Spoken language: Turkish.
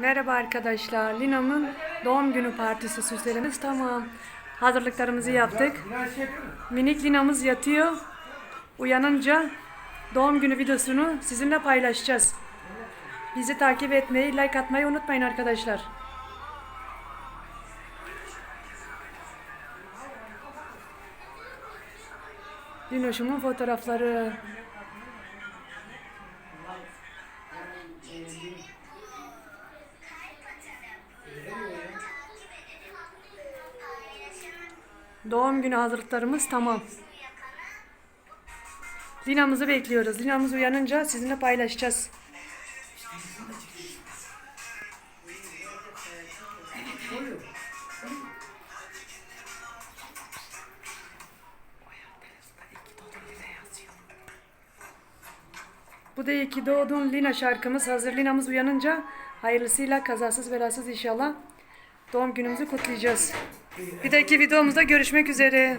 Merhaba arkadaşlar. Lina'nın doğum günü partisi süslerimiz tamam. Hazırlıklarımızı yaptık. Minik Lina'mız yatıyor. Uyanınca doğum günü videosunu sizinle paylaşacağız. Bizi takip etmeyi, like atmayı unutmayın arkadaşlar. Linoş'umun fotoğrafları. Doğum günü hazırlıklarımız tamam. Lina'mızı bekliyoruz. Lina'mız uyanınca sizinle paylaşacağız. Bu da iyi ki doğdun Lina şarkımız hazır. Lina'mız uyanınca hayırlısıyla kazasız belasız inşallah doğum günümüzü kutlayacağız. Bir dahaki videomuzda görüşmek üzere.